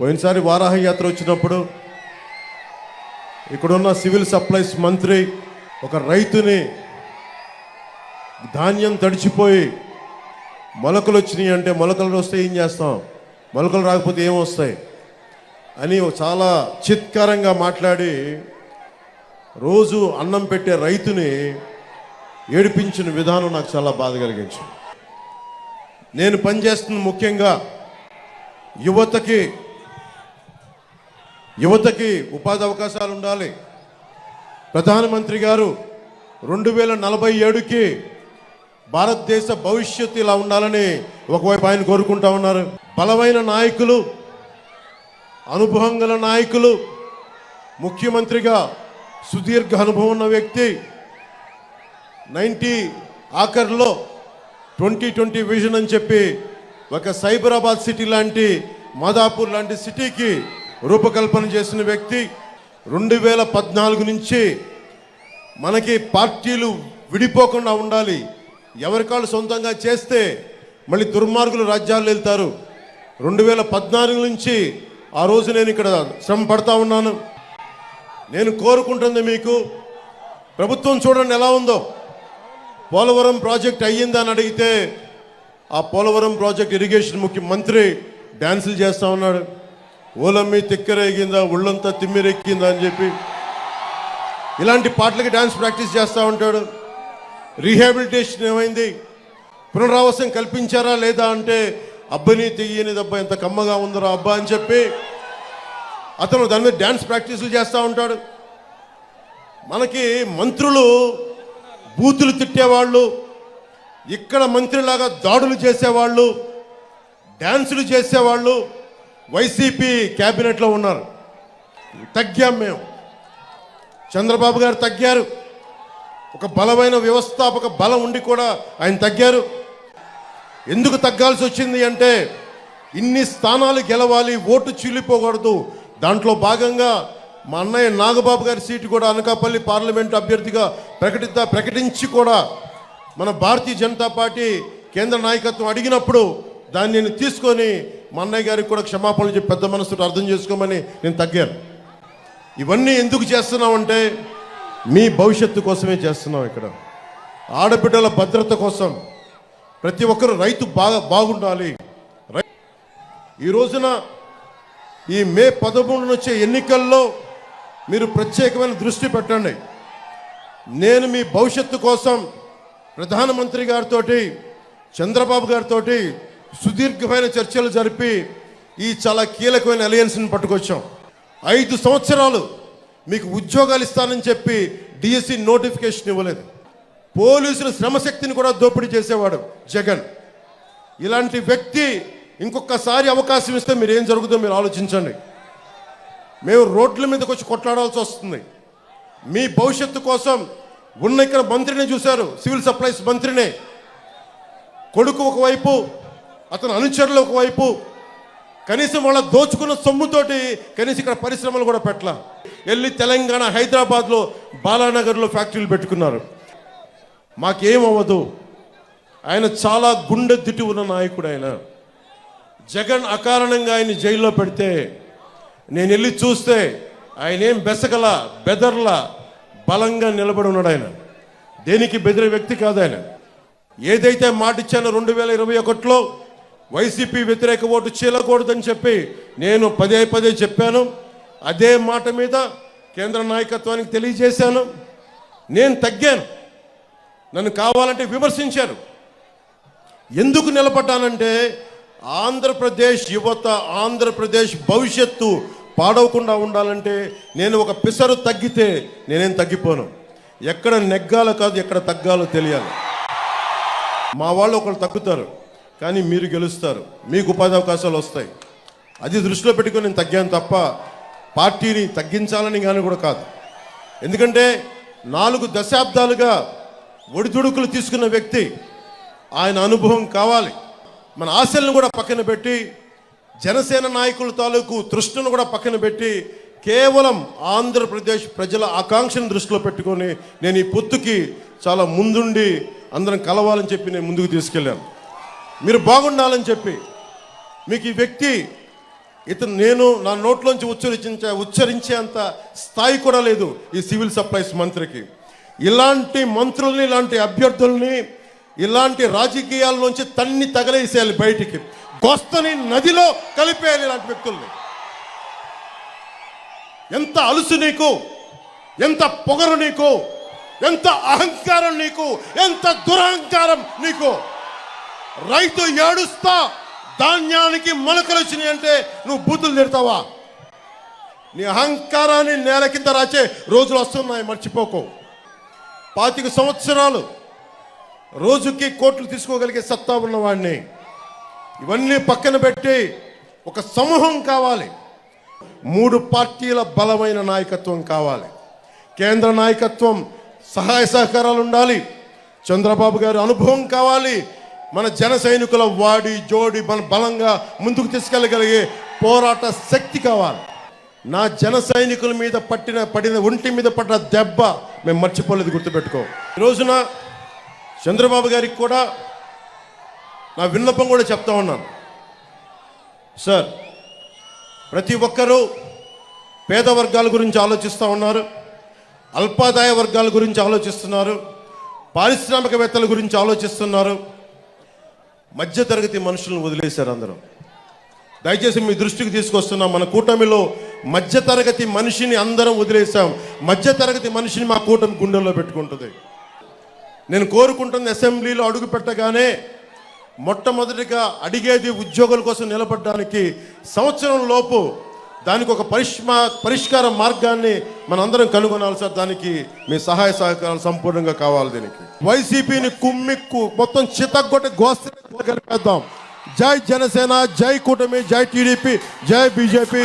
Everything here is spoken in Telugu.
పోయినసారి వారాహ యాత్ర వచ్చినప్పుడు ఇక్కడున్న సివిల్ సప్లైస్ మంత్రి ఒక రైతుని ధాన్యం తడిచిపోయి మొలకలు వచ్చినాయి అంటే మొలకలు వస్తే ఏం చేస్తాం? మొలకలు రాకపోతే ఏం వస్తాయి? అని చాలా చిత్కారంగా మాట్లాడి రోజు అన్నం పెట్టే రైతుని ఏడిపించిన విధానం నాకు చాలా బాధ కలిగించింది. నేను పనిచేస్తున్న ముఖ్యంగా యువతకి యువతకి ఉపాధి అవకాశాలు ఉండాలి. ప్రధానమంత్రి గారు రెండు వేల నలభై ఏడుకి భారతదేశ భవిష్యత్తు ఇలా ఉండాలని ఒకవైపు ఆయన కోరుకుంటా ఉన్నారు. బలమైన నాయకులు అనుభవం గల నాయకులు ముఖ్యమంత్రిగా సుదీర్ఘ అనుభవం ఉన్న వ్యక్తి నైంటీ ఆఖరిలో ట్వంటీ ట్వంటీ విజన్ అని చెప్పి ఒక సైబరాబాద్ సిటీ లాంటి మాదాపూర్ లాంటి సిటీకి రూపకల్పన చేసిన వ్యక్తి రెండు వేల పద్నాలుగు నుంచి మనకి పార్టీలు విడిపోకుండా ఉండాలి. ఎవరికాళ్ళు సొంతంగా చేస్తే మళ్ళీ దుర్మార్గులు రాజ్యాలు వెళ్తారు. రెండు వేల పద్నాలుగు నుంచి ఆ రోజు నేను ఇక్కడ శ్రమ పడతా ఉన్నాను. నేను కోరుకుంటుంది మీకు ప్రభుత్వం చూడండి ఎలా ఉందో. పోలవరం ప్రాజెక్ట్ అయ్యిందని అడిగితే ఆ పోలవరం ప్రాజెక్ట్ ఇరిగేషన్ ముఖ్యమంత్రి డ్యాన్సులు చేస్తూ ఉన్నాడు. ఓలమ్మి తిక్కరేగిందా ఒళ్ళంతా తిమ్మిరెక్కిందా అని చెప్పి ఇలాంటి పాటలకి డ్యాన్స్ ప్రాక్టీస్ చేస్తూ ఉంటాడు. రీహాబిలిటేషన్ ఏమైంది? పునరావాసం కల్పించారా లేదా అంటే అబ్బని తెయ్యని దెబ్బ ఎంత కమ్మగా ఉందరా అబ్బా అని చెప్పి అతను దాని మీద డ్యాన్స్ ప్రాక్టీసులు చేస్తూ ఉంటాడు. మనకి మంత్రులు బూతులు తిట్టేవాళ్ళు ఇక్కడ మంత్రిలాగా దాడులు చేసేవాళ్ళు డ్యాన్సులు చేసేవాళ్ళు వైసీపీ క్యాబినెట్లో ఉన్నారు. తగ్గాం మేము. చంద్రబాబు గారు తగ్గారు. ఒక బలమైన వ్యవస్థాపక బలం ఉండి కూడా ఆయన తగ్గారు. ఎందుకు తగ్గాల్సి వచ్చింది అంటే ఇన్ని స్థానాలు గెలవాలి ఓటు చీలిపోకూడదు దాంట్లో భాగంగా మా అన్నయ్య నాగబాబు గారి సీటు కూడా అనకాపల్లి పార్లమెంట్ అభ్యర్థిగా ప్రకటిద్దా ప్రకటించి కూడా మన భారతీయ జనతా పార్టీ కేంద్ర నాయకత్వం అడిగినప్పుడు దాన్ని నేను తీసుకొని మా అన్నయ్య గారికి కూడా క్షమాపణలు చెప్పి పెద్ద మనసుతో అర్థం చేసుకోమని నేను తగ్గాను. ఇవన్నీ ఎందుకు చేస్తున్నామంటే మీ భవిష్యత్తు కోసమే చేస్తున్నాం ఇక్కడ. ఆడబిడ్డల భద్రత కోసం ప్రతి ఒక్కరు రైతు బాగా బాగుండాలి. రై- ఈ రోజున ఈ మే పదమూడు వచ్చే ఎన్నికల్లో మీరు ప్రత్యేకమైన దృష్టి పెట్టండి. నేను మీ భవిష్యత్తు కోసం ప్రధానమంత్రి గారితో చంద్రబాబు గారితో సుదీర్ఘమైన చర్చలు జరిపి ఈ చాలా కీలకమైన అలయన్స్ని పట్టుకొచ్చాం. ఐదు సంవత్సరాలు మీకు ఉద్యోగాలు ఇస్తానని చెప్పి డిఎస్సి నోటిఫికేషన్ ఇవ్వలేదు. పోలీసుల శ్రమశక్తిని కూడా దోపిడీ చేసేవాడు జగన్. ఇలాంటి వ్యక్తి ఇంకొకసారి అవకాశం ఇస్తే మీరు ఏం జరుగుతుందో మీరు ఆలోచించండి. మేము రోడ్ల మీదకి వచ్చి కొట్లాడాల్సి వస్తుంది. మీ భవిష్యత్తు కోసం ఉన్న ఇక్కడ మంత్రిని చూశారు సివిల్ సప్లైస్ మంత్రిని. కొడుకు ఒకవైపు అతని అనుచరులు ఒకవైపు కనీసం వాళ్ళ దోచుకున్న సొమ్ముతోటి కనీసం ఇక్కడ పరిశ్రమలు కూడా పెట్టల. వెళ్ళి తెలంగాణ హైదరాబాద్లో బాలానగర్లో ఫ్యాక్టరీలు పెట్టుకున్నారు. మాకేమవ్వదు. ఆయన చాలా గుండె దిట్టి ఉన్న నాయకుడు ఆయన. జగన్ అకారణంగా ఆయన జైల్లో పెడితే నేను వెళ్ళి చూస్తే ఆయన ఏం బెసగల బెదర్ల బలంగా నిలబడి ఉన్నాడు ఆయన. దేనికి బెదిరే వ్యక్తి కాదు ఆయన. ఏదైతే మాటిచ్చానో రెండు వేల ఇరవై ఒకటిలో వైసీపీ వ్యతిరేక ఓటు చీలకూడదని చెప్పి నేను పదే పదే చెప్పాను. అదే మాట మీద కేంద్ర నాయకత్వానికి తెలియజేశాను. నేను తగ్గాను. నన్ను కావాలంటే విమర్శించారు. ఎందుకు నిలబడ్డానంటే ఆంధ్రప్రదేశ్ యువత ఆంధ్రప్రదేశ్ భవిష్యత్తు పాడవకుండా ఉండాలంటే నేను ఒక పిసరు తగ్గితే నేనేం తగ్గిపోను. ఎక్కడ నెగ్గాలో కాదు ఎక్కడ తగ్గాలో తెలియాలి. మా వాళ్ళు ఒకళ్ళు తగ్గుతారు. కానీ మీరు గెలుస్తారు. మీకు ఉపాధి అవకాశాలు వస్తాయి. అది దృష్టిలో పెట్టుకొని నేను తగ్గాను తప్ప పార్టీని తగ్గించాలని కానీ కూడా కాదు. ఎందుకంటే నాలుగు దశాబ్దాలుగా ఒడిదుడుకులు తీసుకున్న వ్యక్తి ఆయన అనుభవం కావాలి. మన ఆశలను కూడా పక్కన పెట్టి జనసేన నాయకుల తాలూకు తృష్ణను కూడా పక్కన పెట్టి కేవలం ఆంధ్రప్రదేశ్ ప్రజల ఆకాంక్షను దృష్టిలో పెట్టుకొని నేను ఈ పొత్తుకి చాలా ముందుండి అందరం కలవాలని చెప్పి నేను ముందుకు తీసుకెళ్ళాను. మీరు బాగుండాలని చెప్పి మీకు ఈ వ్యక్తి ఇతను నేను నా నోట్లోంచి ఉచ్చరించే ఉచ్చరించేంత స్థాయి కూడా లేదు ఈ సివిల్ సప్లైస్ మంత్రికి. ఇలాంటి మంత్రుల్ని ఇలాంటి అభ్యర్థుల్ని ఇలాంటి రాజకీయాల్లోంచి తన్ని తగలేసేయాలి బయటికి. గొస్తని నదిలో కలిపేయాలి ఇలాంటి వ్యక్తుల్ని. ఎంత అలుసు నీకు ఎంత పొగరు నీకు ఎంత అహంకారం నీకు ఎంత దురహంకారం నీకు. రైతు ఏడుస్తా ధాన్యానికి మొలకలు వచ్చినాయి అంటే నువ్వు బూతులు తిడతావా? నీ అహంకారాన్ని నేల కింద రాచే రోజులు వస్తున్నాయి మర్చిపోకు. పాతిక సంవత్సరాలు రోజుకి కోట్లు తీసుకోగలిగే సత్తా ఉన్నవాడిని ఇవన్నీ పక్కన పెట్టి ఒక సమూహం కావాలి. మూడు పార్టీల బలమైన నాయకత్వం కావాలి. కేంద్ర నాయకత్వం సహాయ సహకారాలు ఉండాలి. చంద్రబాబు గారి అనుభవం కావాలి. మన జన సైనికుల వాడి జోడి మన బలంగా ముందుకు తీసుకెళ్ళగలిగే పోరాట శక్తి కావాలి. నా జన సైనికుల మీద పట్టిన పడిన ఒంటి మీద పడ్డ దెబ్బ మేము మర్చిపోలేదు గుర్తుపెట్టుకో. ఈరోజున రోజున చంద్రబాబు గారికి కూడా నా విన్నపం కూడా చెప్తా ఉన్నాను. సార్ ప్రతి ఒక్కరూ పేద వర్గాల గురించి ఆలోచిస్తూ ఉన్నారు అల్పాదాయ వర్గాల గురించి ఆలోచిస్తున్నారు పారిశ్రామికవేత్తల గురించి ఆలోచిస్తున్నారు మధ్యతరగతి మనుషులను వదిలేశారు అందరూ. దయచేసి మీ దృష్టికి తీసుకొస్తున్నాం మన కూటమిలో మధ్యతరగతి మనిషిని అందరం వదిలేసాం మధ్యతరగతి మనిషిని మా కూటమి గుండెల్లో పెట్టుకుంటుంది. నేను కోరుకుంటుంది అసెంబ్లీలో అడుగు పెట్టగానే మొట్టమొదటిగా అడిగేది ఉద్యోగుల కోసం నిలబడడానికి సంవత్సరం లోపు దానికి ఒక పరిష్మా పరిష్కార మార్గాన్ని మనందరం కనుగొనాలి సార్. దానికి మీ సహాయ సహకారాలు సంపూర్ణంగా కావాలి దీనికి. వైసీపీని కుమ్మిక్కు మొత్తం చితగ్గొట్టి గోస్తే కలిపేద్దాం జై జనసేన జై కూటమి జై టీడీపీ జై బీజేపీ